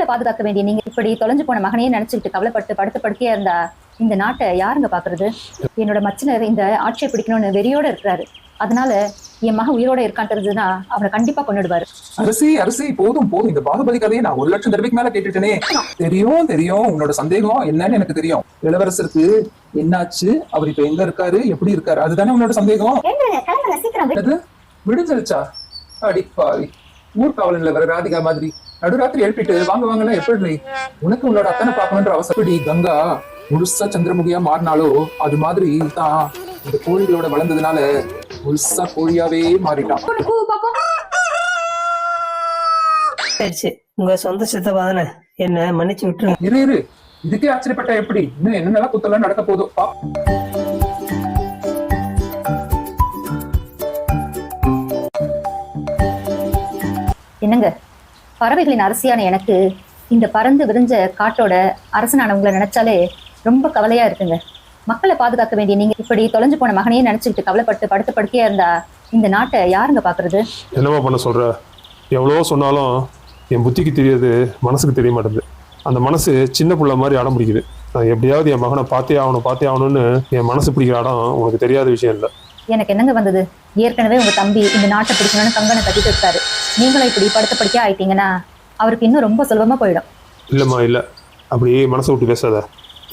மக்களை பாதுகாக்க வேண்டிய நீங்க இப்படி தொலைஞ்சு போன மகனையே நினைச்சுக்கிட்டு கவலைப்பட்டு படுத்த படுக்கையா இருந்தா இந்த நாட்டை யாருங்க பாக்குறது? என்னோட மச்சினர் இந்த ஆட்சியை பிடிக்கணும்னு வெறியோட இருக்கிறாரு. அதனால என் மகன் உயிரோட இருக்கான்னு தெரிஞ்சதுன்னா அவனை கண்டிப்பா கொண்டுடுவாரு அரசி அரசி போதும் போதும். இந்த பாகுபலி கதையை நான் ஒரு லட்சம் தடவைக்கு மேல கேட்டுட்டேனே. தெரியும் தெரியும். உன்னோட சந்தேகம் என்னன்னு எனக்கு தெரியும். இளவரசருக்கு என்னாச்சு? அவர் இப்ப எங்க இருக்காரு? எப்படி இருக்காரு? அதுதானே உன்னோட சந்தேகம்? விடுதலிச்சா? அடி பாவி. ஊர்காவலன்ல வர ராதிகா மாதிரி. நடுராத்திரி எழுப்பிட்டு வாங்க வாங்கலாம் எப்படி உனக்கு உன்னோட அத்தனை பார்க்கணுன்ற அவசரப்படி கங்கா முழுசா சந்திரமுகியா மாறினாலோ அது மாதிரி தான் இந்த கோழிகளோட வளர்ந்ததுனால முழுசா கோழியாவே மாறிட்டான். சரி உங்க சொந்த சித்தப்பா தானே என்ன மன்னிச்சு விட்டுருங்க. இரு இரு. இதுக்கே ஆச்சரியப்பட்ட எப்படி? இன்னும் என்னென்னலாம் குத்தலாம் நடக்க போதும் பா. என்னங்க? பறவைகளின் அரசியான எனக்கு இந்த பறந்து விரிஞ்ச காட்டோட அரசனானவங்களை நினைச்சாலே ரொம்ப கவலையா இருக்குங்க. மக்களை பாதுகாக்க வேண்டிய நீங்க இப்படி தொலைஞ்சு போன மகனையே நினைச்சுக்கிட்டு கவலைப்பட்டு படுத்த படுக்கையா இருந்தா இந்த நாட்டை யாருங்க பாக்குறது? என்னம்மா பண்ண சொல்ற? எவ்வளவோ சொன்னாலும் என் புத்திக்கு தெரியாது மனசுக்கு தெரிய மாட்டேங்குது. அந்த மனசு சின்ன புள்ள மாதிரி அடம் பிடிக்குது நான் எப்படியாவது என் மகனை பார்த்தே ஆகணும் பார்த்தே ஆகணும்னு என் மனசு பிடிக்கிற இடம் உனக்கு தெரியாத விஷயம் இல்லை. எனக்கு என்னங்க வந்தது? ஏற்கனவே உங்க தம்பி இந்த நாட்டை பிடிக்கணும்னு கங்கனை கட்டிட்டு இருக்காரு. நீங்களும் இப்படி படுத்த படுக்கையா ஆயிட்டீங்கன்னா அவருக்கு இன்னும் ரொம்ப சுலபமா போயிடும். இல்லைம்மா இல்லை. அப்படி மனசை விட்டு பேசாத.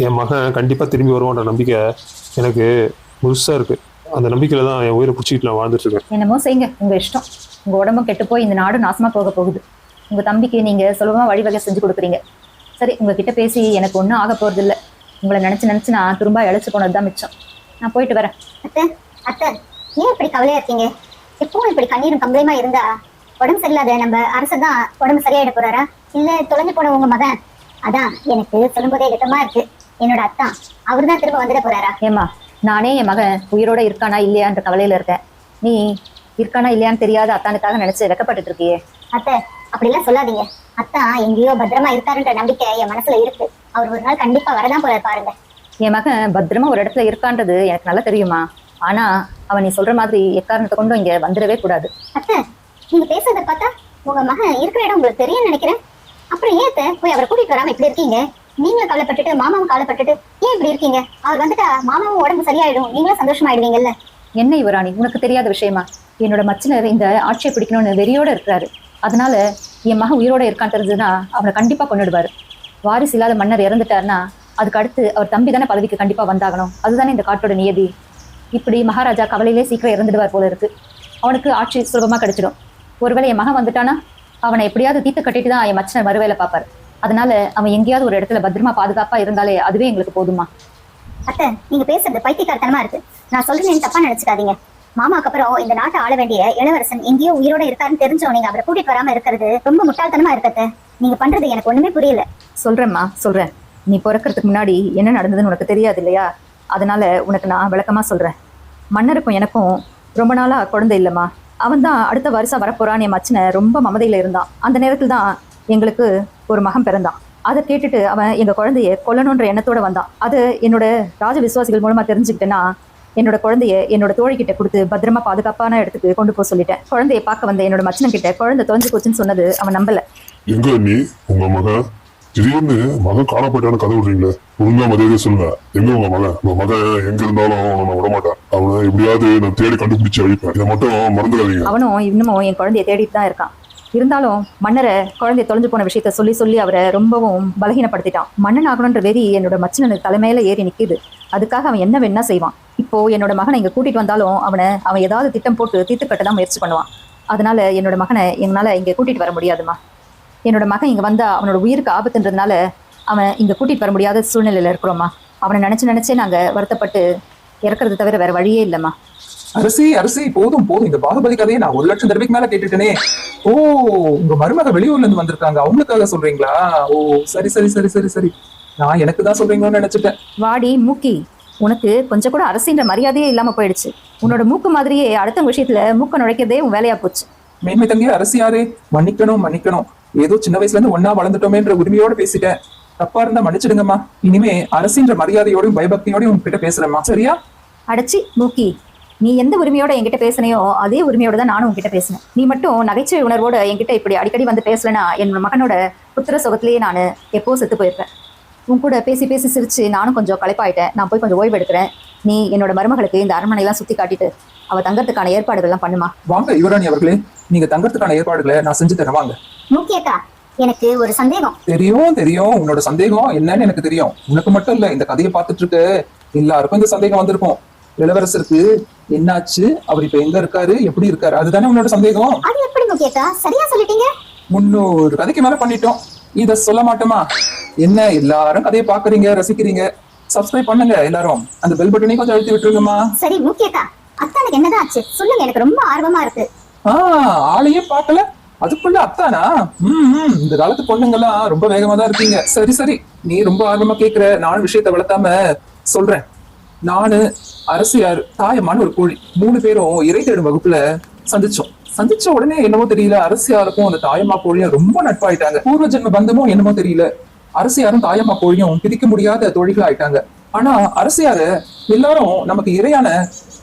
என் மகன் கண்டிப்பாக திரும்பி வருவான்ற நம்பிக்கை எனக்கு முழுசாக இருக்குது அந்த நம்பிக்கையில் தான் என் உயிரை பிடிச்சிக்கிட்டு நான் வாழ்ந்துட்டு இருக்கேன் என்னமோ செய்யுங்க. உங்க இஷ்டம். உங்க உடம்பும் கெட்டு போய் இந்த நாடு நாசமா போக போகுது. உங்க தம்பிக்கு நீங்க சுலபமா வழிவகை செஞ்சு கொடுக்குறீங்க. சரி உங்ககிட்ட பேசி எனக்கு ஒன்றும் ஆக போறது இல்ல உங்களை நினைச்சு நினைச்சு நான் திரும்ப இழைச்சு போனது தான் மிச்சம். நான் போயிட்டு வரேன். அத்தை அத்தை ஏன் இப்படி கவலையா இருக்கீங்க? எப்பவும் இப்படி கண்ணீரும் கம்பளையுமா இருந்தா? உடம்பு சரியில்லாத நம்ம அரசு தான் உடம்பு சரியாயிட போறாரா? இல்ல தொலைஞ்சு போன உங்க மகன்? அதான் எனக்கு சொல்லும்போதே கட்டமா இருக்கு. என்னோட அத்தான். அவர் தான் திரும்ப வந்துட போறாரா? ஏம்மா நானே என் மகன் உயிரோட இருக்கானா இல்லையான்ற கவலையில இருக்கேன். நீ இருக்கானா இல்லையான்னு தெரியாத அத்தானுக்காக நினைச்சு வெக்கப்பட்டுட்டு இருக்கியே. அத்தை அப்படிலாம் சொல்லாதீங்க. அத்தான் எங்கேயோ பத்திரமா இருக்காருன்ற நம்பிக்கை என் மனசுல இருக்கு. அவர் ஒரு நாள் கண்டிப்பா வரதான் போறாரு பாருங்க. என் மகன் பத்திரமா ஒரு இடத்துல இருக்கான்றது எனக்கு நல்லா தெரியுமா? ஆனா அவன் நீ சொல்ற மாதிரி எக்காரணத்தை கொண்டும் இங்க வந்துடவே கூடாது. அத்தை நீங்க பேசுறத பார்த்தா உங்க மகன் இருக்கிற இடம் உங்களுக்கு தெரியும் நினைக்கிறேன். அப்புறம் ஏன் போய் அவரை கூட்டிட்டு வராம இப்படி இருக்கீங்க? நீங்களும் கவலைப்பட்டுட்டு மாமாவும் கவலைப்பட்டுட்டு ஏன் இப்படி இருக்கீங்க? அவர் வந்துட்டா மாமாவும் உடம்பு சரியாயிடும். நீங்களும் சந்தோஷமாயிடுவீங்கல்ல. என்ன யுவராணி உனக்கு தெரியாத விஷயமா? என்னோட மச்சினர் இந்த ஆட்சியை பிடிக்கணும்னு வெறியோட இருக்கிறாரு. அதனால என் மகன் உயிரோட இருக்கான்னு தெரிஞ்சதுன்னா அவனை கண்டிப்பா கொண்டுடுவாரு வாரிசு இல்லாத மன்னர் இறந்துட்டாருன்னா அதுக்கு அடுத்து அவர் தம்பி தானே பதவிக்கு கண்டிப்பா வந்தாகணும். அதுதானே இந்த காட்டோட நியதி. இப்படி மகாராஜா கவலையிலே சீக்கிரம் இறந்துடுவார் போல இருக்கு. அவனுக்கு ஆட்சி சுலபமா கிடைச்சிடும். ஒருவேளை என் மகன் வந்துட்டானா அவனை எப்படியாவது தீத்து கட்டிட்டு தான் என் மச்சினர் மறுவேலை பார்ப்பாரு. அதனால அவன் எங்கேயாவது ஒரு இடத்துல பத்திரமா பாதுகாப்பா இருந்தாலே அதுவே எங்களுக்கு போதுமா அத்தை நீங்க பேசுறது பைத்தியக்காரத்தனமா இருக்கு. நான் சொல்றேன்னு தப்பா நினைச்சுக்காதீங்க. மாமாக்கு அப்புறம் இந்த நாட்டை ஆள வேண்டிய இளவரசன் எங்கேயோ உயிரோட இருக்காருன்னு தெரிஞ்சோம் நீங்க அவரை கூட்டிட்டு வராம இருக்கிறது ரொம்ப முட்டாள்தனமா இருக்கத்த நீங்க பண்றது எனக்கு ஒண்ணுமே புரியல. சொல்றேம்மா சொல்றேன். நீ பிறக்கறதுக்கு முன்னாடி என்ன நடந்ததுன்னு உனக்கு தெரியாது இல்லையா? அதனால உனக்கு நான் விளக்கமா சொல்றேன். மன்னருக்கும் எனக்கும் ரொம்ப நாளா குழந்தை இல்லைம்மா. அவன் தான் அடுத்த வருஷம் வரப்போறான் என் மச்சினை ரொம்ப மமதையில் இருந்தான். அந்த நேரத்தில் தான் எங்களுக்கு ஒரு மகன் பிறந்தான். அதை கேட்டுட்டு அவன் எங்கள் குழந்தைய கொல்லணுன்ற எண்ணத்தோடு வந்தான். அது என்னோட ராஜ விசுவாசிகள் மூலமாக தெரிஞ்சுக்கிட்டேன்னா என்னோட குழந்தைய என்னோட தோழிக்கிட்ட கொடுத்து பத்திரமா பாதுகாப்பான இடத்துக்கு கொண்டு போக சொல்லிட்டேன். குழந்தைய பார்க்க வந்த என்னோட மச்சனன் கிட்ட குழந்தை தொலைஞ்சு போச்சுன்னு சொன்னது அவன் நம்பல. எங்க நீ உங்க மகன்? திடீர்னு மகன் காணப்பட்டான்னு கதை விடுறீங்களே? ஒழுங்கா மரியாதையை சொல்லுங்க. எங்க உங்க மகன்? உங்க மகன் எங்க இருந்தாலும் அவனை விட மாட்டான். அவனை எப்படியாவது நான் தேடி கண்டுபிடிச்சு அழிப்பேன். இதை மட்டும் மறந்துடாதீங்க. அவனும் இன்னமும் என் குழந்தைய தேடிட்டு தான் இருக்கான். இருந்தாலும் மன்னரை குழந்தைய தொலைஞ்சு போன விஷயத்த சொல்லி சொல்லி அவரை ரொம்பவும் பலகீனப்படுத்திட்டான். மன்னன் ஆகணுன்ற வெறி என்னோட மச்சனனுக்கு தலைமையில ஏறி நிக்குது. அதுக்காக அவன் என்ன வேணா செய்வான். இப்போ என்னோட மகனை இங்க கூட்டிட்டு வந்தாலும் அவனை அவன் ஏதாவது திட்டம் போட்டு தீர்த்து கட்ட தான் முயற்சி பண்ணுவான். அதனால என்னோட மகனை எங்களால இங்க கூட்டிட்டு வர முடியாதுமா என்னோட மகன் இங்க வந்தா அவனோட உயிருக்கு ஆபத்துன்றதுனால அவன் இங்க கூட்டிட்டு வர முடியாத சூழ்நிலையில இருக்கிறோமா அவனை நினைச்சு நினைச்சே நாங்க வருத்தப்பட்டு இறக்குறது தவிர வேற வழியே இல்லைம்மா. அரசி அரசி போதும் போதும். இந்த பாகுபலி கதையை நான் ஒரு லட்சம் தடவைக்கு மேல கேட்டுட்டேனே. ஓ உங்க மருமக வெளியூர்ல இருந்து வந்திருக்காங்க. அவங்களுக்காக சொல்றீங்களா? ஓ சரி சரி சரி சரி சரி. நான் எனக்கு தான் சொல்றீங்களோன்னு நினைச்சிட்டேன். வாடி மூக்கி. உனக்கு கொஞ்சம் கூட அரசின்ற மரியாதையே இல்லாம போயிடுச்சு. உன்னோட மூக்கு மாதிரியே அடுத்தவங்க விஷயத்துல மூக்க நுழைக்கிறதே உன் வேலையா போச்சு. மேன்மை தங்கிய அரசி யாரே? மன்னிக்கணும் மன்னிக்கணும். ஏதோ சின்ன வயசுல இருந்து ஒன்னா வளர்ந்துட்டோமேன்ற உரிமையோட பேசிட்டேன். தப்பா இருந்தா மன்னிச்சிடுங்கம்மா. இனிமே அரசின்ற மரியாதையோடையும் பயபக்தியோடையும் உங்ககிட்ட பேசுறேம்மா. சரியா? அடைச்சி மூக்கி. நீ எந்த உரிமையோட என்கிட்ட பேசுனையோ அதே உரிமையோட தான் நானும் உன்கிட்ட பேசினேன். நீ மட்டும் நகைச்சுவை உணர்வோட என்கிட்ட இப்படி அடிக்கடி வந்து பேசலனா என் மகனோட புத்திர சுகத்திலேயே நான் எப்போ செத்து போயிருப்பேன். உன் கூட பேசி பேசி சிரிச்சு நானும் கொஞ்சம் களைப்பாயிட்டேன். நான் போய் கொஞ்சம் ஓய்வு எடுக்கிறேன். நீ என்னோட மருமகளுக்கு இந்த அரண்மனையெல்லாம் சுத்தி காட்டிட்டு அவ தங்கறதுக்கான ஏற்பாடுகள்லாம் பண்ணுமா? வாங்க யுவராணி அவர்களே நீங்க தங்கறதுக்கான ஏற்பாடுகளை நான் செஞ்சு தரேன். வாங்க. முக்கியக்கா எனக்கு ஒரு சந்தேகம். தெரியும் தெரியும். உன்னோட சந்தேகம் என்னன்னு எனக்கு தெரியும். உனக்கு மட்டும் இல்ல இந்த கதையை பார்த்துட்டு இருக்க எல்லாருக்கும் இந்த சந்தேகம் வந்திருக்கும். இளவரசருக்கு என்னாச்சு? அவர் இப்ப எங்க இருக்காரு? எப்படி இருக்காரு? அதுதானே உன்னோட சந்தேகம். அது எப்படி முக்கியக்கா சரியா சொல்லிட்டீங்க? முன்னூறு கதைக்கு மேல பண்ணிட்டோம். இத சொல்ல மாட்டோமா? என்ன எல்லாரும் கதையை பாக்குறீங்க ரசிக்கிறீங்க. சப்ஸ்கிரைப் பண்ணுங்க எல்லாரும். அந்த பெல் பட்டனையும் கொஞ்சம் அழுத்தி விட்டுருங்கம்மா. சரி முக்கியக்கா அத்தானுக்கு என்னதான் ஆச்சு? சொல்லுங்க எனக்கு ரொம்ப ஆர்வமா இருக்கு. ஆஹ் ஆளையே பார்க்கல. அதுக்குள்ள அத்தானா? ம், இந்த காலத்து பொண்ணுங்கெல்லாம் ரொம்ப வேகமா தான் இருக்கீங்க சரி சரி. நீ ரொம்ப ஆர்வமா கேக்குற நானும் விஷயத்தை வளர்த்தாம சொல்றேன். நானு அரசியார் தாயம்மான்னு ஒரு கோழி. மூணு பேரும் இறை தேடும் வகுப்புல சந்திச்சோம். சந்திச்ச உடனே என்னமோ தெரியல அரசியாருக்கும் அந்த தாயம்மா கோழியும் ரொம்ப நட்பாயிட்டாங்க. பூர்வ ஜென்ம பந்தமும் என்னமோ தெரியல. அரசியாரும் தாயம்மா கோழியும் பிரிக்க முடியாத தோழிகள் ஆயிட்டாங்க ஆனா அரசியாரு எல்லாரும் நமக்கு இரையான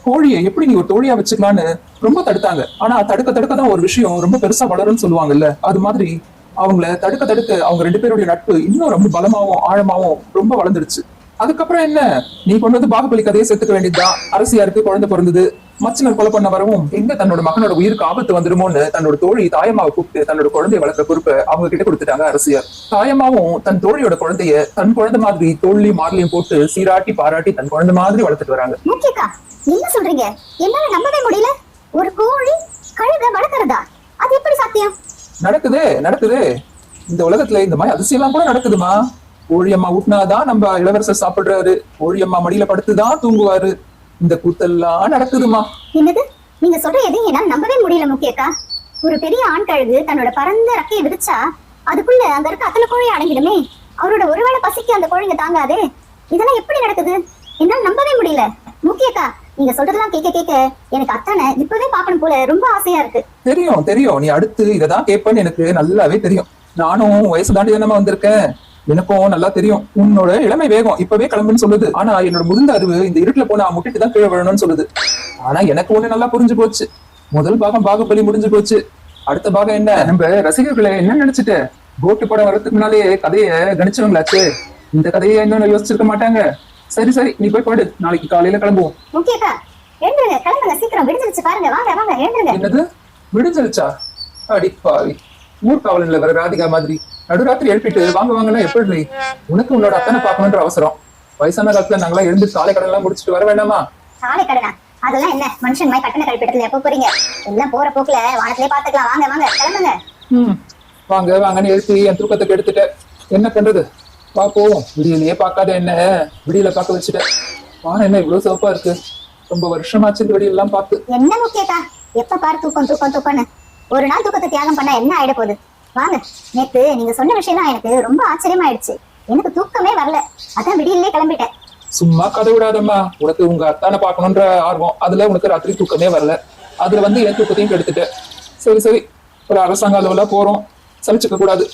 கோழியை எப்படி நீ ஒரு தோழியா வச்சுக்கலான்னு ரொம்ப தடுத்தாங்க. ஆனா தடுக்க தடுக்க தான் ஒரு விஷயம் ரொம்ப பெருசா வளரும்னு சொல்லுவாங்கல்ல அது மாதிரி அவங்கள தடுக்க தடுக்க அவங்க ரெண்டு பேருடைய நட்பு இன்னும் ரொம்ப பலமாவும் ஆழமாவும் ரொம்ப வளர்ந்துடுச்சு. அதுக்கப்புறம் என்ன? நீ கொண்டு வந்து பாகுபலி கதையை சேர்த்துக்க வேண்டியதுதான். அரசியாருக்கு குழந்தை பிறந்தது. மச்சினர் கொலை பண்ண வரவும் எங்க தன்னோட மகனோட உயிருக்கு ஆபத்து வந்துருமோன்னு தன்னோட தோழி தாயம்மாவை கூப்பிட்டு தன்னோட குழந்தையை வளர்க்குற பொறுப்பை அவங்க கிட்ட கொடுத்துட்டாங்க அரசியார் தாயம்மாவும் தன் தோழியோட குழந்தைய தன் குழந்தை மாதிரி தோல்லையும் மார்லையும் போட்டு சீராட்டி பாராட்டி தன் குழந்தை மாதிரி வளர்த்துட்டு வராங்க. என்ன சொல்றீங்க? என்னால நம்பவே முடியல. ஒரு கோழி கழுத வளர்க்கறதா? அது எப்படி சாத்தியம்? நடக்குதே நடக்குதே. இந்த உலகத்துல இந்த மாதிரி அதிசயம்லாம் கூட நடக்குதுமா. கோழியம்மா ஊட்டினாதான் நம்ம இளவரசர் சாப்பிடுறாரு. கோழியம்மா மடியில படுத்துதான் தூங்குவாரு. இந்த கூத்தெல்லாம் நடக்குதுமா? என்னது? நீங்க சொல்ற எதையும் என்னால நம்பவே முடியல முக்கியக்கா. ஒரு பெரிய ஆண் கழுகு தன்னோட பரந்த ரக்கையை விரிச்சா அதுக்குள்ள அங்க இருக்க அத்தனை கோழி அடங்கிடுமே. அவரோட ஒருவேளை பசிக்கு அந்த கோழிங்க தாங்காதே. இதெல்லாம் எப்படி நடக்குது? என்னால நம்பவே முடியல. முக்கியக்கா நீங்க சொல்றதெல்லாம் கேட்க கேட்க எனக்கு அத்தானை இப்பவே பார்க்கணும் போல ரொம்ப ஆசையா இருக்கு. தெரியும் தெரியும். நீ அடுத்து இததான் கேட்பேன்னு எனக்கு நல்லாவே தெரியும். நானும் வயசு தாண்டி தானே வந்திருக்கேன். எனக்கும் நல்லா தெரியும். உன்னோட இளமை வேகம் இப்பவே கிளம்புன்னு சொல்லுது. ஆனா என்னோட முதிர்ந்த அறிவு இந்த இருட்டுல போனா முட்டிட்டு தான் கீழே விழணும்னு சொல்லுது. ஆனா எனக்கு ஒண்ணு நல்லா புரிஞ்சு போச்சு. முதல் பாகம் பாகுபலி முடிஞ்சு போச்சு. அடுத்த பாகம் என்ன? நம்ம ரசிகர்களை என்ன நினைச்சிட்டு? போட்டு படம் வர்றதுக்கு முன்னாலேயே கதையை கணிச்சவங்களாச்சு இந்த கதையை இன்னும் யோசிச்சிருக்க மாட்டாங்க. சரி சரி நீ போய் படு. நாளைக்கு காலையில கிளம்புவோம். என்னது? விடுஞ்சிருச்சா? அடி பாவி. ஊர்காவலன்ல வர ராதிகா மாதிரி. நடுராத்திரி எழுப்பிட்டு வாங்க வாங்கன்னா எப்படி உனக்கு உன்னோட அத்தனை பார்க்கணுன்ற அவசரம். வயசான காலத்துல நாங்களாம் எழுந்து காலை கடன் எல்லாம் முடிச்சிட்டு வர வேண்டாமா? சாலை கடனா அதெல்லாம் என்ன? மனுஷன் மாதிரி கட்டண கழிப்பிடத்துல எப்ப போறீங்க? எல்லாம் போற போக்குல வானத்திலே பாத்துக்கலாம் வாங்க வாங்க கிளம்புங்க. ம். வாங்க வாங்கன்னு எழுப்பி என் தூக்கத்தை கெடுத்துட்ட என்ன பண்றது? வா போவோம். விடியலையே பார்க்காத என்ன? விடியல பார்க்க வச்சுட்டேன். வானம் என்ன இவ்வளவு சிவப்பா இருக்கு? ரொம்ப வருஷமாச்சு விடியெல்லாம் பார்த்து. என்ன முக்கியக்கா எப்ப பாரு தூக்கம் தூக்கம் தூக்கம்னு. ஒரு நாள் தூக்கத்தை தியாகம் பண்ணா என்ன ஆயிட போகுது? வாங்க நேத்து நீங்க சொன்ன விஷயம்லாம் எனக்கு ரொம்ப ஆச்சரியமாயிடுச்சு. எனக்கு தூக்கமே வரல. அதான் விடியல்லே கிளம்பிட்டேன். சும்மா கதை விடாதம்மா. உனக்கு உங்க அத்தானை பார்க்கணுன்ற ஆர்வம். அதுல உனக்கு ராத்திரி தூக்கமே வரல. அதுல வந்து என் தூக்கத்தையும் கெடுத்துட்ட சரி சரி. ஒரு அரசாங்க அலுவலா போறோம். சலிச்சுக்க கூடாது.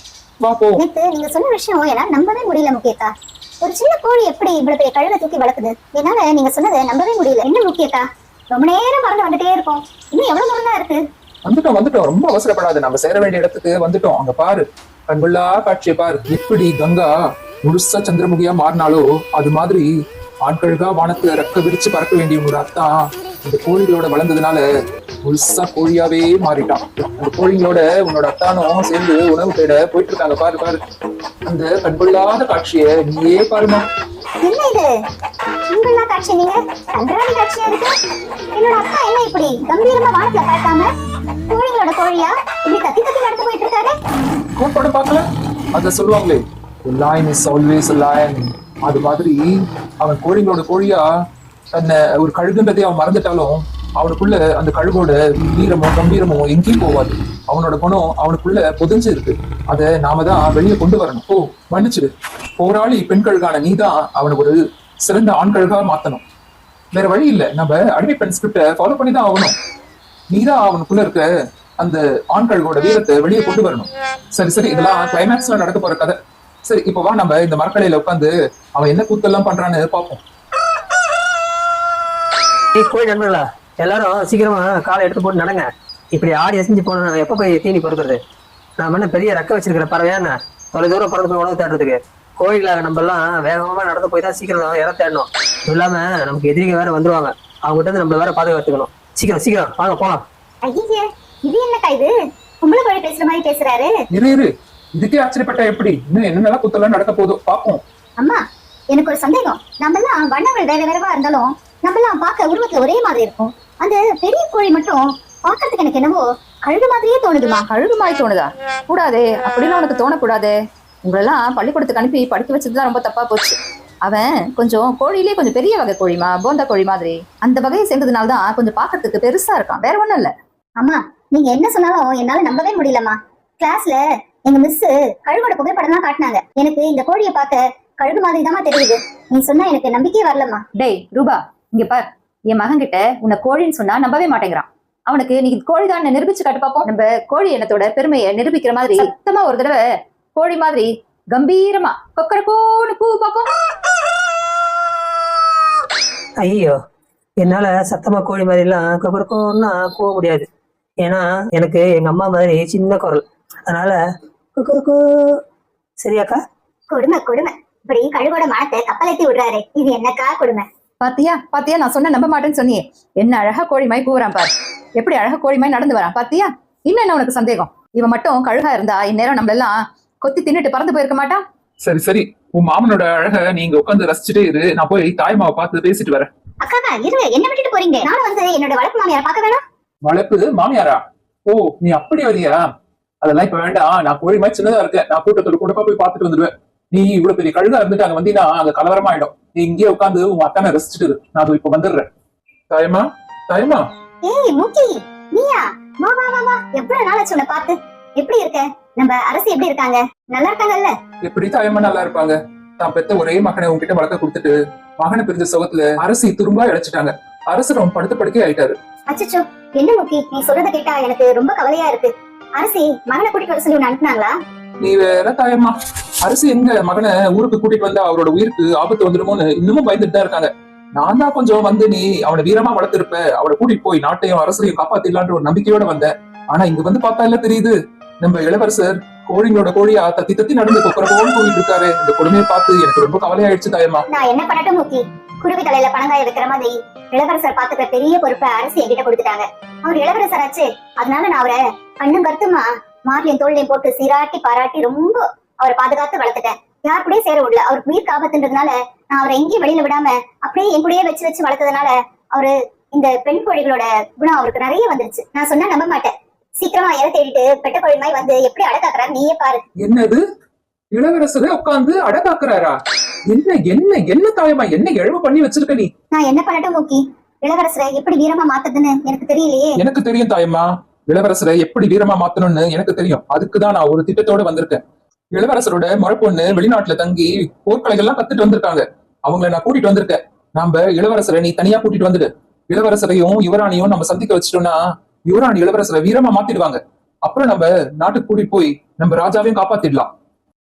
வா போவோம். நேத்து நீங்க சொன்ன விஷயம் என்னால நம்பவே முடியல முக்கியக்கா ஒரு சின்ன கோழி எப்படி இவ்வளவு பெரிய கழுதை தூக்கி வளர்க்குது? என்னால நீங்க சொன்னதை நம்பவே முடியல. என்ன முக்கியக்கா ரொம்ப நேரம் மறந்து வந்துட்டே இருக்கோம் இன்னும் எவ்வளவு நேரம் தான் இருக்கு? வந்துட்டோம் வந்துட்டோம். ரொம்ப அவசரப்படாது. நம்ம சேர வேண்டிய இடத்துக்கு வந்துட்டோம். அங்க பாரு. கண்கொள்ளா காட்சியை பாரு. எப்படி கங்கா முழுசா சந்திரமுகியா மாறினாலோ அது மாதிரி ஆட்கள்கா வானத்துல ரெக்க விரிச்சு பறக்க வேண்டியவங்களோட அத்தான் இந்த கோழிகளோட வளர்ந்ததுனால முழுசா கோழியாவே மாறிட்டான். அந்த கோழிங்களோட உன்னோட அத்தானும் சேர்ந்து உணவு தேட போயிட்டு இருக்காங்க பாரு பாரு. அந்த கண்கொள்ளாத காட்சியை நீயே பாருமா. என்ன இது? காட்சி நீங்க காட்சியா இருக்கு? என்னோட அப்பா என்ன இப்படி கம்பீரமா வானத்துல பார்க்காம கோழிகளோட கோழியா? இப்படி கத்தி கத்தி நடந்து போயிட்டு இருக்காரு கோட்டோட பார்க்கல. அத சொல்லுவாங்களே லைன் இஸ் ஆல்வேஸ் லைன் அது மாதிரி அவன் கோழிங்களோட கோழியா தன்னை ஒரு கழுகுன்றதை அவன் மறந்துட்டாலும் அவனுக்குள்ள அந்த கழுகோட வீரமோ கம்பீரமோ எங்கேயும் போவாது அவனோட குணம் அவனுக்குள்ள புதைஞ்சு இருக்கு அதை நாம தான் வெளியே கொண்டு வரணும். ஓ மன்னிச்சிடு. போராளி பெண் கழுகான நீ தான் அவனுக்கு ஒரு சிறந்த ஆண் கழுகா மாத்தணும். வேற வழி இல்லை. நம்ம அடிமை பெண் ஸ்கிரிப்ட ஃபாலோ பண்ணி தான் ஆகணும். நீதான் அவனுக்குள்ள இருக்க அந்த ஆண்களோட வீரத்தை வெளியே கொண்டு வரணும். சரி சரி இதெல்லாம் கிளைமேக்ஸ்ல நடக்க போற கதை. சரி இப்ப வா நம்ம இந்த மரக்கடையில உட்காந்து அவன் என்ன கூத்தெல்லாம் பண்றான்னு பார்ப்போம். ஏய் நண்பர்களா எல்லாரும் சீக்கிரமா காலை எடுத்து போட்டு நடங்க. இப்படி ஆடி அசைஞ்சு போனா எப்ப எப்போ போய் தீனி பொறுக்கிறது? நான் என்ன பெரிய ரெக்க வச்சிருக்கிற பறவையா தொலை தூரம் பறந்து போய் உணவு தேடுறதுக்கு கோயிலாக நம்ம எல்லாம் வேகமா நடந்து போய் தான் சீக்கிரம் இடம் தேடணும். இல்லாம நமக்கு எதிரிங்க வேற வந்துருவாங்க. அவங்ககிட்ட இருந்து நம்ம வேற பாதுகாத்துக்கணும். சீக்கிரம் சீக்கிரம் வாங்க போலாம். ஐயே இது என்னக்கா இது? பொம்பளை கோழி பேசுற மாதிரி பேசுறாரு. இரு இரு. இதுக்கே ஆச்சரியப்பட்ட எப்படி? இன்னும் என்னென்னலாம் குத்தெல்லாம் நடக்க போதோ பாப்போம் அம்மா எனக்கு ஒரு சந்தேகம். நம்ம எல்லாம் வண்ணங்கள் வேற வேறவா இருந்தாலும் நம்ம எல்லாம் பார்க்க உருவத்துல ஒரே மாதிரி இருக்கும். அந்த பெரிய கோழி மட்டும் பார்க்கறதுக்கு எனக்கு என்னவோ கழுகு மாதிரியே தோணுதுமா. கழுகு மாதிரி தோணுதா? கூடாதே. அப்படின்னு உனக்கு தோணக்கூடாது. உங்களெல்லாம் பள்ளிக்கூடத்துக்கு அனுப்பி படிக்க வச்சது தான் ரொம்ப தப்பா போச்சு. அவன் கொஞ்சம் கோழியிலே கொஞ்சம் பெரிய வகை கோழிமா போந்தா கோழி மாதிரி. அந்த வகையை சேர்ந்ததுனால தான் கொஞ்சம் பார்க்கறதுக்கு பெருசா இருக்கான். வேற ஒண்ணும் இல்ல. அம்மா நீங்க என்ன சொன்னாலும் என்னால நம்பவே முடியலம்மா. கிளாஸ்ல எங்க மிஸ் கழுகோட புகைப்படம் தான் காட்டினாங்க. எனக்கு இந்த கோழியை பார்க்க கழுகு மாதிரி தான் தெரியுது. நீ சொன்னா எனக்கு நம்பிக்கையே வரலம்மா. டேய் ரூபா இங்க பார். என் மகன் கிட்ட உன்னை கோழின்னு சொன்னா நம்பவே மாட்டேங்கிறான். அவனுக்கு நீ கோழிதான் நிரூபிச்சு காட்டு பார்ப்போம் நம்ம கோழி இனத்தோட பெருமையை நிரூபிக்கிற மாதிரி சத்தமா ஒரு தடவை கோழி மாதிரி கம்பீரமா கொக்கரக்கோன்னு கூ பார்ப்போம் ஐயோ என்னால சத்தமா கோழி மாதிரி எல்லாம் கொக்கரக்கோன்னா கூவ முடியாது. ஏன்னா எனக்கு எங்க அம்மா மாதிரி சின்ன குரல். அதனால கொக்கரக்கோ. சரியாக்கா கொடுமை கொடுமை. இப்படி கழுகோட மனத்தை கப்பலேத்தி விடுறாரு. இது என்னக்கா கொடுமை? பாத்தியா பாத்தியா நான் சொன்ன நம்ப மாட்டேன்னு சொன்னியே. என்ன அழகா கோழி மாதிரி கூவுறான் பாரு. எப்படி அழகா கோழி மாதிரி நடந்து வரான் பாத்தியா? இன்னும் என்ன உனக்கு சந்தேகம்? இவன் மட்டும் கழுகா இருந்தா இந்நேரம் நம்மள எல்லாம் கொத்தி தின்னுட்டு பறந்து போயிருக்க மாட்டான்? சரி சரி. உன் மாமனோட அழக நீங்க உட்காந்து ரசிச்சுட்டே இரு. நான் போய் தாய்மாவை பார்த்து பேசிட்டு வரேன். அக்காக்கா இருங்க. என்ன விட்டுட்டு போறீங்க? நானும் வந்து என்னோட வளர்ப்பு மாமியார் பார்க்க வேணாம். வளர்ப்பு மாமியாரா? ஓ நீ அப்படி வரியா அதெல்லாம் இப்ப வேண்டாம். நான் கோழி மாதிரி சின்னதா இருக்கேன். நான் கூட்டத்தோட கூட்டப்பா போய் பார்த்துட்டு வந்துடுவேன். நீ இவ்வளவு பெரிய கழுகா இருந்துட்டு அங்க வந்தீங்கன்னா அங்க கலவரமா ஆயிடும் நீ இங்கேயே உட்காந்து உன் அத்தானை ரசிச்சுட்டு. நான் அது இப்ப வந்துடுறேன். தாயமா தாயமா ஏய் மூக்கி. நீயா? வா வா வா வா. எவ்வளவு நாளாச்சு உன்னை பார்த்து? எப்படி இருக்க? நம்ம அரசு எப்படி இருக்காங்க? நல்லா இருக்காங்கல்ல? எப்படி தாயமா நல்லா இருப்பாங்க? தான் பெத்த ஒரே மகனை உன்கிட்ட வளர்க்க கொடுத்துட்டு மகனை பிரிஞ்ச சுகத்துல அரசி துரும்பா இழைச்சிட்டாங்க. அரசர் அவன் படுத்த படுக்கே ஆயிட்டாரு. அச்சச்சோ என்ன மூக்கி? நீ சொல்றத கேட்டா எனக்கு ரொம்ப கவலையா இருக்கு. அரசி மகனை கூட்டிட்டு வர சொல்லி அனுப்புனாங்களா? நீ வேற தாயம்மா. அரசு எங்க மகனை ஊருக்கு கூட்டிட்டு வந்தா அவரோட உயிருக்கு ஆபத்து வந்துடுமோன்னு இன்னமும் பயந்துட்டு தான் இருக்காங்க. நான் தான் கொஞ்சம் வந்து நீ அவனை வீரமா வளர்த்திருப்ப. அவனை கூட்டிட்டு போய் நாட்டையும் அரசையும் காப்பாத்திடலான்ற ஒரு நம்பிக்கையோட வந்தேன். ஆனா இங்க வந்து பார்த்தா இல்ல தெரியுது. நம்ம இளவரசர் கோழிங்களோட கோழியா தத்தி தத்தி நடந்து கொக்கரகோன்னு போயிட்டு இருக்காரு. இந்த கொடுமையை பார்த்து எனக்கு ரொம்ப கவலையாயிடுச்சு தாயம்மா. நான் என்ன பண்ணட்டும் மூக்கி குருவி தலையில பணங்காய வைக்கிற மாதிரி இளவரசர் பாத்துக்கிற பெரிய பொறுப்பை அரசு என்கிட்ட கொடுத்துட்டாங்க. அவர் இளவரசர் ஆச்சு. அதனால நான் அவரை கண்ணும் கருத்துமா மார்லையும் தோல்லையும் போட்டு சீராட்டி பாராட்டி ரொம்ப அவரை பாதுகாத்து வளர்த்துட்டேன். யார் கூடயும் சேர விடல. அவருக்கு உயிர் ஆபத்துன்றதுனால நான் அவரை எங்கேயும் வெளியில விடாம அப்படியே என் கூடயே வச்சு வச்சு வளர்த்ததுனால அவரு இந்த பெண் கோழிகளோட குணம் அவருக்கு நிறைய வந்துருச்சு. நான் சொன்னா நம்ப மாட்டேன். சீக்கிரமா இறை தேடிட்டு பெட்ட கோழி மாதிரி வந்து எப்படி அடக்காக்குறாரு நீயே பாரு. என்னது? இளவரசரே உட்கார்ந்து அடக்காக்குறாரா? என்ன என்ன என்ன தாயம்மா என்ன எழுவு பண்ணி வச்சிருக்க நீ? நான் என்ன பண்ணட்டும் மூக்கி? இளவரசரை எப்படி வீரமா மாத்துதுன்னு எனக்கு தெரியலையே. எனக்கு தெரியும் தாயம்மா. இளவரசரை எப்படி வீரமா மாத்தணும்னு எனக்கு தெரியும். அதுக்குதான் நான் ஒரு திட்டத்தோட வந்திருக்கேன். இளவரசரோட முறப்பொண்ணு வெளிநாட்டுல தங்கி போர்க்கலைகள்லாம் கத்துட்டு வந்திருக்காங்க. அவங்கள நான் கூட்டிட்டு வந்திருக்கேன். நாம இளவரசரை நீ தனியா கூட்டிட்டு வந்துடு. இளவரசரையும் யுவராணியும் நம்ம சந்திக்க வச்சிட்டோம்னா யுவராணி இளவரசரை வீரமா மாத்திடுவாங்க. அப்புறம் நம்ம நாட்டுக்கு கூட்டிட்டு போய் நம்ம ராஜாவையும் காப்பாத்திடலாம்.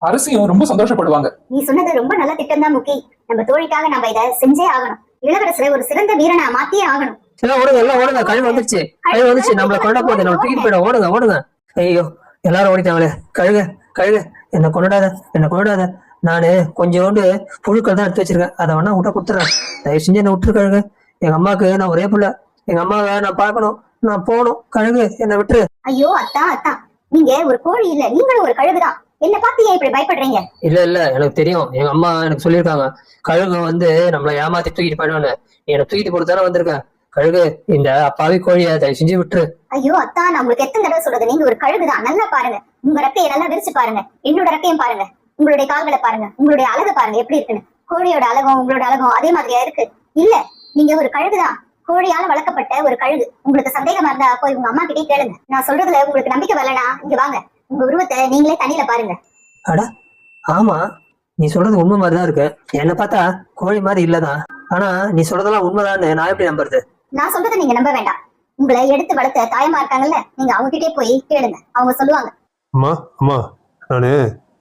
அரசியும் ரொம்ப சந்தோஷப்படுவாங்க. நீ சொன்னது ரொம்ப நல்ல திட்டம் தான் முக்கி. நம்ம தோழிக்காக நம்ம இதை செஞ்சே ஆகணும். இளவரசரை ஒரு சிறந்த வீரனா மாத்தியே ஆகணும். எல்லாம் ஓடுங்க எல்லாம் ஓடுங்க. கழுவு வந்துருச்சு. கழுவு வந்துச்சு நம்மள கொண்ட போகுது. நம்ம தூக்கிட்டு போயிடும். ஓடுங்க ஓடுங்க. ஐயோ எல்லாரும் ஓடிட்டாங்களே. கழுகு கழுகு. என்ன கொண்டாடாத என்ன கொண்டாடாத. நானு கொஞ்சோண்டு புழுக்கள் தான் எடுத்து வச்சிருக்கேன். அதை வேணா விட்ட கொடுத்துறேன். தயவு செஞ்சு என்ன விட்டுரு கழுகு. எங்க அம்மாவுக்கு நான் ஒரே பிள்ளை. எங்க அம்மாவை நான் பார்க்கணும். நான் போகணும். கழுகு என்னை விட்டுரு. ஐயோ அத்தா அத்தா. நீங்க ஒரு கோழி இல்ல. நீங்களும் ஒரு கழுகுதான். என்ன பார்த்து ஏன் இப்படி பயப்படுறீங்க? இல்ல இல்ல. எனக்கு தெரியும். எங்க அம்மா எனக்கு சொல்லியிருக்காங்க. கழுகு வந்து நம்மள ஏமாத்தி தூக்கிட்டு போயிடுவான்னு. என்னை தூக்கிட்டு போட்டு தானே வந்திருக்கேன் கழுகு இந்த அப்பாவி கோழியை தயவு செஞ்சு விட்டுரு. ஐயோ அத்தா நான் உங்களுக்கு எத்தனை தடவை சொல்றது? நீங்க ஒரு கழுகுதான். நல்லா பாருங்க. உங்க ரெக்கையை நல்லா விரிச்சு பாருங்க. என்னோட ரெக்கையும் பாருங்க. உங்களுடைய கால்களை பாருங்க. உங்களுடைய அழகு பாருங்க. எப்படி இருக்குன்னு. கோழியோட அழகும் உங்களோட அழகும் அதே மாதிரியா இருக்கு. இல்ல நீங்க ஒரு கழுகுதான். கோழியால வளர்க்கப்பட்ட ஒரு கழுகு. உங்களுக்கு சந்தேகமா இருந்தா போய் உங்க அம்மா கிட்டே கேளுங்க. நான் சொல்றதுல உங்களுக்கு நம்பிக்கை வரலனா இங்க வாங்க. உங்க உருவத்தை நீங்களே தண்ணியில பாருங்க. அட ஆமா நீ சொல்றது உண்மை மாதிரி தான் இருக்கு. என்னை பார்த்தா கோழி மாதிரி இல்லதான். ஆனா நீ சொல்றதெல்லாம் உண்மைதான்னு நான் எப்படி நம்புறது? நான் சொல்றதை நீங்க நம்ப வேண்டாம். உங்களை எடுத்து வளர்த்த தாயமா இருக்காங்கல்ல நீங்க அவங்க கிட்டே போய் கேளுங்க. அவங்க சொல்லுவாங்க. அம்மா அம்மா நான்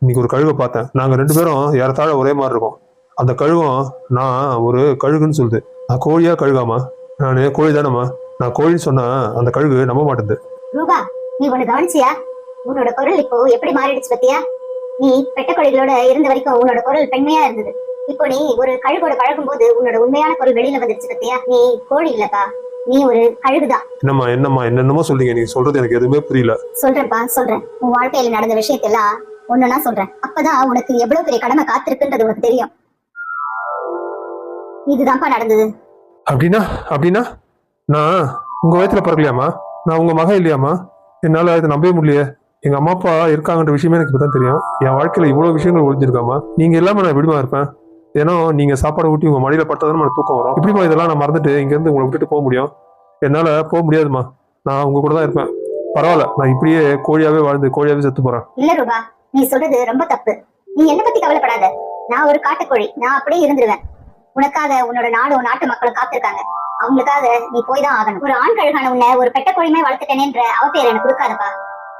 இன்னைக்கு ஒரு கழுகை பார்த்தேன். நாங்கள் ரெண்டு பேரும் ஏறத்தாழ ஒரே மாதிரி இருக்கோம். அந்த கழுகம் நான் ஒரு கழுகுன்னு சொல்லுது. நான் கோழியா கழுகாமா? நான் கோழி தானம்மா நான் கோழி சொன்னா அந்த கழுகு நம்ப மாட்டேங்குது ரூபா நீ ஒண்ணு கவனிச்சியா? உன்னோட குரல் இப்போ எப்படி மாறிடுச்சு பத்தியா? நீ பெட்ட கோழிகளோட இருந்த வரைக்கும் உன்னோட குரல் பெண்மையா இருந்தது. இப்போ நீ ஒரு கழுகோட பழகும் போது உன்னோட உண்மையான குரல் வெளியில வந்துருச்சு பத்தியா? நீ கோழி இல்லப்பா. நீ ஒரு கழுகுதான். என்னம்மா என்னம்மா என்னென்னமோ சொல்றீங்க. நீங்க சொல்றது எனக்கு எதுவுமே புரியல. சொல்றேன்ப்பா சொல்றேன். உன் வாழ்க்கையில நடந்த விஷயத்தெல்லாம் ஒண்ணுனா சொல்றேன். அப்பதான் உனக்கு எவ்வளவு பெரிய கடமை காத்திருக்குன்றது உனக்கு தெரியும். இதுதான்ப்பா நடந்தது. அப்படின்னா அப்படின்னா நான் உங்கள் வயத்தில் பிறக்கலையாம்மா? நான் உங்கள் மகன் இல்லையாம்மா? என்னால் இதை நம்பவே முடியலையே. எங்கள் அம்மா அப்பா இருக்காங்கன்ற விஷயமே எனக்கு இப்பதான் தெரியும். என் வாழ்க்கையில் இவ்வளோ விஷயங்கள் ஒழிஞ்சிருக்காம்மா? நீங்கள் எல்லாமே நான் எப்படிமா இருப்பேன்? ஏன்னா நீங்கள் சாப்பாடு ஊட்டி உங்கள் மடியில் பட்டதானே நான் தூக்கம் வரும். இப்படிமா இதெல்லாம் நான் மறந்துட்டு இங்கேருந்து உங்களை விட்டுட்டு போக முடியும்? என்னால் போக முடியாதுமா நான் உங்கள் கூட தான் இருப்பேன். பரவாயில்ல நான் இப்படியே கோழியாவே வாழ்ந்து கோழியாவே செத்து போறேன். இல்ல ரூபா நீ சொல்றது ரொம்ப தப்பு. நீ என்ன பத்தி கவலைப்படாத. நான் ஒரு காட்டுக்கோழி. நான் அப்படியே இருந்துருவேன். உனக்காக உன்னோட நாடும் நாட்டு மக்களும் காத்திருக்காங்க. அவங்களுக்காக நீ போய் தான் ஆகணும். ஒரு ஆண் கழுகான உன்னை ஒரு பெட்ட கோழிமே வளர்த்துட்டேனேன்ற அவப்பேர் எனக்கு கொடுக்காதப்பா.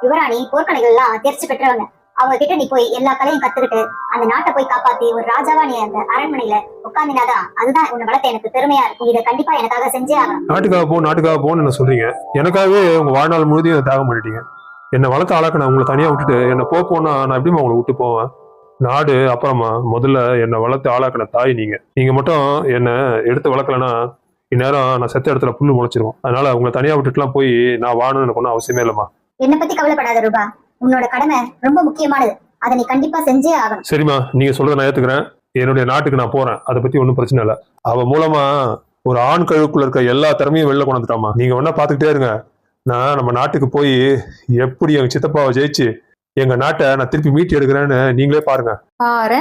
யுவராணி போர்க்கலைகள் எல்லாம் தேர்ச்சி பெற்றவங்க. அவங்க கிட்ட நீ போய் எல்லா கலையும் கத்துக்கிட்டு அந்த நாட்டை போய் காப்பாத்தி ஒரு ராஜாவா நீ அந்த அரண்மனையில உட்கார்ந்தினாதான் அதுதான் உன்னை வளர்த்த எனக்கு பெருமையா இருக்கும். இதை கண்டிப்பா எனக்காக செஞ்சே ஆகணும். நாட்டுக்காக போ நாட்டுக்காக போன்னு சொல்றீங்க? எனக்காகவே உங்க வாழ்நாள் முழுதையும் இதை தியாகம் பண்ணிட்டீங்க. என்னை வளர்த்த ஆளாக்க நான் உங்களை தனியா விட்டுட்டு என்ன போனா நான் எப்படிமா உங்களை விட்டு போவேன்? நாடு அப்புறமா முதல்ல என்னை வளர்த்து ஆளாக்கின தாய் நீங்க. நீங்க மட்டும் என்னை எடுத்து வளர்க்கலன்னா இந்நேரம் நான் செத்த இடத்துல புல்லு முளைச்சிருவோம் அதனால உங்களை தனியா விட்டுட்டுலாம் போய் நான் வாழணும்னு எனக்கு ஒன்றும் அவசியமே இல்லைம்மா. என்னை பத்தி கவலைப்படாத ரூபா. உன்னோட கடமை ரொம்ப முக்கியமானது. அதை நீ கண்டிப்பா செஞ்சே ஆகணும். சரிம்மா நீங்க சொல்றத நான் ஏத்துக்கிறேன். என்னுடைய நாட்டுக்கு நான் போறேன். அதை பத்தி ஒன்றும் பிரச்சனை இல்லை. அவ மூலமா ஒரு ஆண் கழுவுக்குள்ள இருக்க எல்லா திறமையும் வெளில கொண்டு வந்துட்டாமா நீங்க வேணா பாத்துக்கிட்டே இருங்க. நான் நம்ம நாட்டுக்கு போய் எப்படி எங்க சித்தப்பாவை ஜெயிச்சு எங்க நாட்டை நான் திருப்பி மீட்டி எடுக்கிறேன்னு நீங்களே பாருங்க. பாரு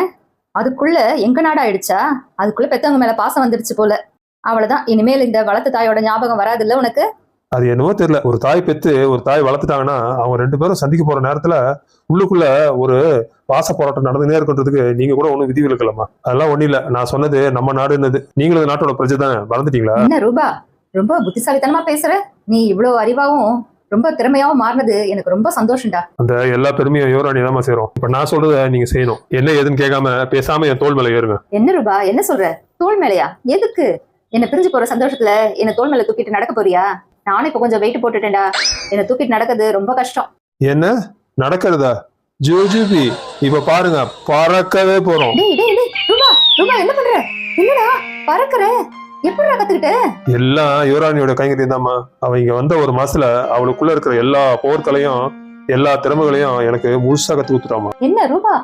அதுக்குள்ள எங்க நாடு ஆயிடுச்சா? அதுக்குள்ள பெத்தவங்க மேல பாசம் வந்துடுச்சு போல. அவ்வளவுதான். இனிமேல் இந்த வளர்த்த தாயோட ஞாபகம் வராதுல்ல உனக்கு? அது என்னவோ தெரியல. ஒரு தாய் பெத்து ஒரு தாய் வளர்த்துட்டாங்கன்னா அவங்க ரெண்டு பேரும் சந்திக்க போற நேரத்துல உள்ளுக்குள்ள ஒரு வாச போராட்டம் நடந்துனே இருக்கின்றதுக்கு நீங்க கூட ஒன்றும் விதி விலக்கலாமா அதெல்லாம் ஒண்ணும் இல்ல. நான் சொன்னது நம்ம நாடுன்னது நீங்களும் நாட்டோட பிரஜை தானே மறந்துட்டீங்களா? என்ன ரூபா? ரொம்ப புத்திசாலித்தனமா பேசுற. நீ இவ்வளவு அறிவாவும் ரொம்ப திறமையாவும் மாறினது. எனக்கு ரொம்ப சந்தோஷம்டா. அந்த எல்லா பெருமையும் யுவராணி தான் சேரும். இப்ப நான் சொல்றத நீங்க செய்யணும். என்ன ஏதுன்னு கேட்காம பேசாம என் தோல் மேல ஏறுங்க. என்ன ரூபா? என்ன சொல்ற? தோல் மேலையா? எதுக்கு? என்ன பிரிஞ்சு போற சந்தோஷத்துல என்ன தோல் மேல தூக்கிட்டு நடக்க போறியா? நானும் இப்ப கொஞ்சம் வெயிட் போட்டுட்டேன்டா. என்ன தூக்கிட்டு நடக்கிறது ரொம்ப கஷ்டம். என்ன? நடக்கிறதா? ஜோஜிபி இப்ப பாருங்க பறக்கவே போறோம். டேய் டேய் டேய் ரூபா ரூபா என்ன பண்ற? என்னடா? பறக்குற? எப்படிடா கத்துக்கிட்ட? எல்லாம் யுவராணியோட கைங்கரியம் தாம்மா அவ இங்க வந்த ஒரு மாசத்துல அவளுக்குள்ள இருக்கிற எல்லா போர்க்களையும் எல்லா திறமைகளையும் எனக்கு முழுசா கத்து கொடுத்துட்டாமா என்ன ரூபா?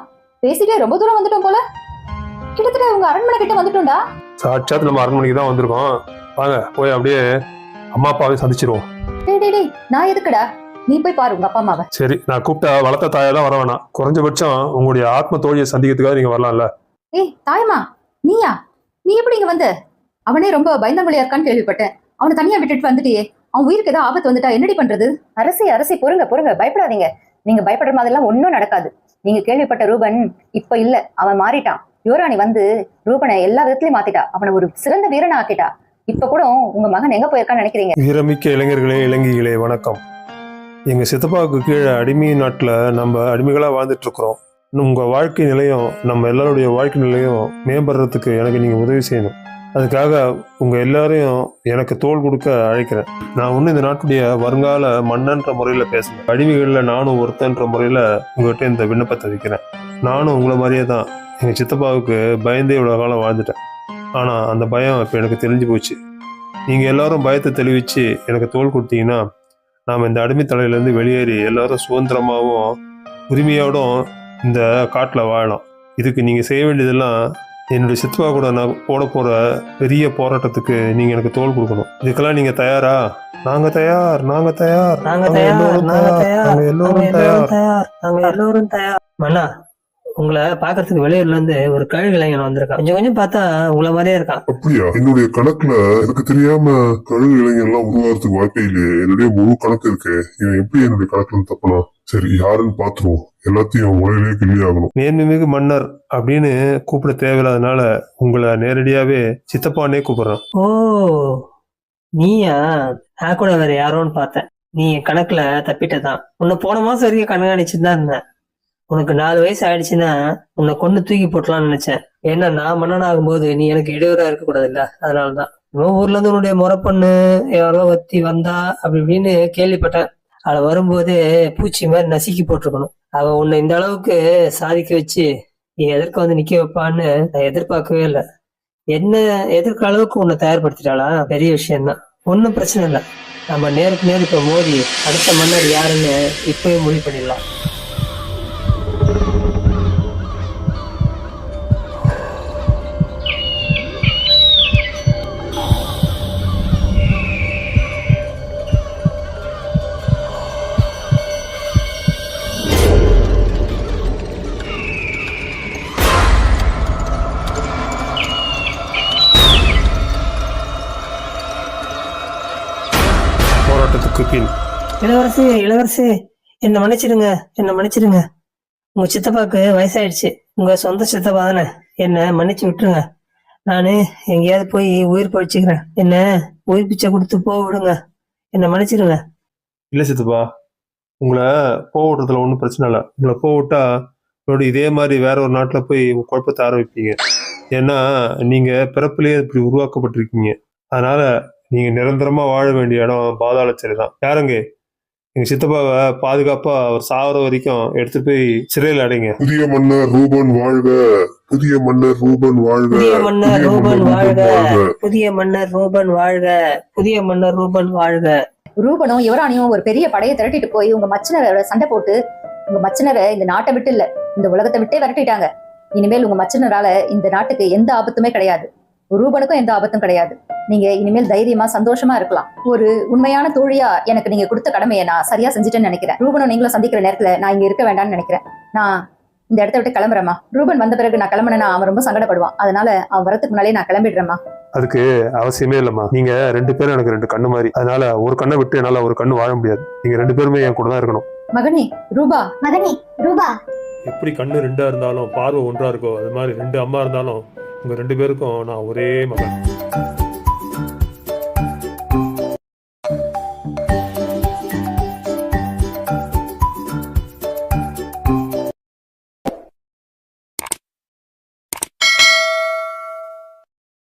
பேசிட்டே ரொம்ப தூரம் வந்துட்டோம் போல. கிட்டத்தட்ட உங்க அரண்மனை கிட்ட வந்துட்டோம்டா. சாட்சாத் நம்ம அரண்மனைக்கு தான் வந்திருக்கோம். வாங்க போய் அப்படியே அம்மா அப்பாவையும் சந்திச்சிருவோம். டேய் டேய் டேய் நான் எதுக்குடா? நீ போய் பாரு உங்க அப்பா அம்மாவை. சரி நான் கூப்பிட்ட வளர்த்த தாயா தான் வர வேணாம். குறைஞ்சபட்சம் உங்களுடைய ஆத்ம தோழியை சந்திக்கிறதுக்காக நீங்க வரலாம்ல. ஏய் தாயம்மா நீயா? நீ எப்படி இங்க வந்த? அவனே ரொம்ப பயந்தவழியா இருக்கான்னு கேள்விப்பட்டேன். அவனை தனியா விட்டுட்டு வந்துட்டியே. அவன் உயிருக்கு ஏதாவது ஆபத்து வந்துட்டா என்னடி பண்றது? அரசி அரசி பொறுங்க பொறுங்க பயப்படாதீங்க. நீங்க பயப்படுற மாதிரிலாம் ஒன்றும் நடக்காது. நீங்க கேள்விப்பட்ட ரூபன் இப்ப இல்ல அவன் மாறிட்டான். யுவராணி வந்து ரூபனை எல்லா விதத்திலயும் மாத்திட்டா. அவனை ஒரு சிறந்த வீரனா ஆக்கிட்டா. இப்ப கூட உங்க மகன் எங்க போயிருக்கான்னு நினைக்கிறீங்க? வீரமிக்க இளைஞர்களே இளங்கிகளே வணக்கம். எங்க சித்தப்பாவுக்கு கீழே அடிமை நாட்டில் நம்ம அடிமைகளாக வாழ்ந்துட்டு இருக்கிறோம். உங்க வாழ்க்கை நிலையம் நம்ம எல்லாருடைய வாழ்க்கை நிலையம் மேம்படுறதுக்கு எனக்கு நீங்க உதவி செய்யணும். அதுக்காக உங்கள் எல்லாரையும் எனக்கு தோல் கொடுக்க அழைக்கிறேன். நான் இன்னும் இந்த நாட்டுடைய வருங்கால மன்னன்ற முறையில் பேசுகிறேன் அடிமைகளில் நானும் ஒருத்தன்ற முறையில் உங்கள்கிட்ட இந்த விண்ணப்பத்தை வைக்கிறேன். நானும் உங்களை மாதிரியே தான். எங்கள் சித்தப்பாவுக்கு பயந்தே இவ்வளோ காலம் வாழ்ந்துட்டேன். ஆனால் அந்த பயம் இப்போ எனக்கு தெரிஞ்சு போச்சு. நீங்கள் எல்லாரும் பயத்தை தெளிவித்து எனக்கு தோல் கொடுத்தீங்கன்னா நாம் இந்த அடிமைத்தலையிலேருந்து வெளியேறி எல்லாரும் சுதந்திரமாகவும் உரிமையோடும் இந்த காட்டில் வாழலாம். இதுக்கு நீங்கள் செய்ய வேண்டியதெல்லாம் என்னுடைய சித்தப்பா கூட நான் போட போகிற பெரிய போராட்டத்துக்கு நீங்கள் எனக்கு தோள் கொடுக்கணும். இதுக்கெல்லாம் நீங்கள் தயாரா? நாங்கள் தயார் நாங்கள் தயார். நாங்க நாங்க தயார் எல்லோரும் நாங்க தயார், தயார். நாங்க எல்லோரும் தயார். எல்லோரும் தயார் நாங்க எல்லோரும் தயார். மன்னா உங்களை பாக்குறதுக்கு வெளியூர்ல இருந்து ஒரு கழுகு இளைஞன் வந்திருக்கான். கொஞ்சம் கொஞ்சம் பார்த்தா உங்களை மாதிரியே இருக்கான். அப்படியா? என்னுடைய கணக்குல எனக்கு தெரியாம கழுகு இளைஞர்லாம் உருவாகிறதுக்கு வாய்ப்பே இல்லையே. என்னுடைய முழு கணக்கு இருக்கு. இவன் எப்படி என்னுடைய கணக்குல தப்பனா சரி யாருன்னு பாத்துருவோம் எல்லாத்தையும் முறையிலேயே கிள்ளி ஆகணும். மேன்மைமிகு மன்னர் அப்படின்னு கூப்பிட தேவையில்லாதனால உங்களை நேரடியாகவே சித்தப்பானே கூப்பிடுறேன். ஓ நீயா? நான் கூட வேற யாரோன்னு பார்த்தேன். நீ என் கணக்குல தப்பிட்டதான். உன்னை போன மாசம் வரைக்கும் கண்காணிச்சுட்டு தான் இருந்தேன். உனக்கு நாலு வயசு ஆயிடுச்சுன்னா உன்னை கொண்டு தூக்கி போட்டலாம்னு நினைச்சேன். ஏன்னா நான் மன்னன் ஆகும்போது நீ எனக்கு இடையூறா இருக்க கூடாது இல்ல அதனாலதான். இவன் ஊர்ல இருந்து உன்னுடைய முறைப்பண்ணு எவ்வளோ ஒத்தி வந்தா அப்படி இப்படின்னு கேள்விப்பட்டேன். அவளை வரும்போது பூச்சி மாதிரி நசுக்கி போட்டிருக்கணும். அவ உன்னை இந்த அளவுக்கு சாதிக்க வச்சு நீ எதற்கு வந்து நிக்க வைப்பான்னு நான் எதிர்பார்க்கவே இல்லை. என்ன எதிர்க்க அளவுக்கு உன்னை தயார்படுத்திட்டாளா? பெரிய விஷயம்தான். ஒன்றும் பிரச்சனை இல்லை. நம்ம நேருக்கு நேர் இப்போ மோதி அடுத்த மன்னர் யாருன்னு இப்பவே முடிவு பண்ணிடலாம். இளவரசி இளவரசி என்ன மன்னிச்சிடுங்க என்ன மன்னிச்சிடுங்க. உங்க சித்தப்பாக்கு வயசாயிடுச்சு. உங்க சொந்த சித்தப்பா தானே. என்ன மன்னிச்சு விட்டுருங்க. நானு எங்கேயாவது போய் உயிர் பழிச்சுக்கிறேன். என்ன உயிர் பிச்சை கொடுத்து போக விடுங்க. என்ன மன்னிச்சிடுங்க. இல்ல சித்தப்பா. உங்களை போக விடுறதுல ஒன்றும் பிரச்சனை இல்லை. உங்களை போக விட்டா உங்களோட இதே மாதிரி வேற ஒரு நாட்டில் போய் குழப்பத்தை ஆரம்பிப்பீங்க. ஏன்னா நீங்கள் பிறப்புலேயே இப்படி உருவாக்கப்பட்டிருக்கீங்க. அதனால நீங்கள் நிரந்தரமாக வாழ வேண்டிய இடம் பாதாள சிறை தான். யாருங்க? எங்கள் சித்தப்பாவை பாதுகாப்பாக அவர் சாவர வரைக்கும் எடுத்துட்டு போய் சிறையில் அடைங்க. புதிய மன்னர் ரூபன் வாழ்க புதிய மன்னர் ரூபன் வாழ்க புதிய மன்னர் ரூபன் வாழ்க. புதிய மன்னர் ரூபன் வாழ்க புதிய மன்னர் ரூபன் வாழ்க. ரூபனும் யுவராணியும் ஒரு பெரிய படையை திரட்டிட்டு போய் உங்க மச்சினரோட சண்டை போட்டு உங்க மச்சினரை இந்த நாட்டை விட்டு இல்ல இந்த உலகத்தை விட்டே விரட்டிட்டாங்க. இனிமேல் உங்க மச்சினரால இந்த நாட்டுக்கு எந்த ஆபத்துமே கிடையாது. ரூபனுக்கும் எந்த ஆபத்தும் கிடையாது. நீங்க இனிமேல் தைரியமா சந்தோஷமா இருக்கலாம். ஒரு உண்மையான தோழியா எனக்கு நீங்க கொடுத்த கடமையை நான் சரியா செஞ்சுட்டேன்னு நினைக்கிறேன். ரூபனும் நீங்களும் சந்திக்கிற நேரத்துல நான் இங்க இருக்க வேண்டாம்னு நினைக்கிறேன். நான் இந்த இடத்த விட்டு கிளம்புறேம்மா. ரூபன் வந்த பிறகு நான் கிளம்புனேன்னா அவன் ரொம்ப சங்கடப்படுவான். அதனால அவன் வரதுக்கு முன்னாலே நான் கிளம்பிடுறேம்மா. அதுக்கு அவசியமே இல்லைம்மா. நீங்க ரெண்டு பேரும் எனக்கு ரெண்டு கண்ணு மாதிரி. அதனால ஒரு கண்ணை விட்டு என்னால ஒரு கண்ணு வாழ முடியாது. நீங்க ரெண்டு பேருமே என் கூட தான் இருக்கணும். மகனே ரூபா. மகனே ரூபா. எப்படி கண்ணு ரெண்டா இருந்தாலும் பார்வை ஒன்றா இருக்கோ அது மாதிரி ரெண்டு அம்மா இருந்தாலும் உங்கள் ரெண்டு பேருக்கும் நான் ஒரே மகன்.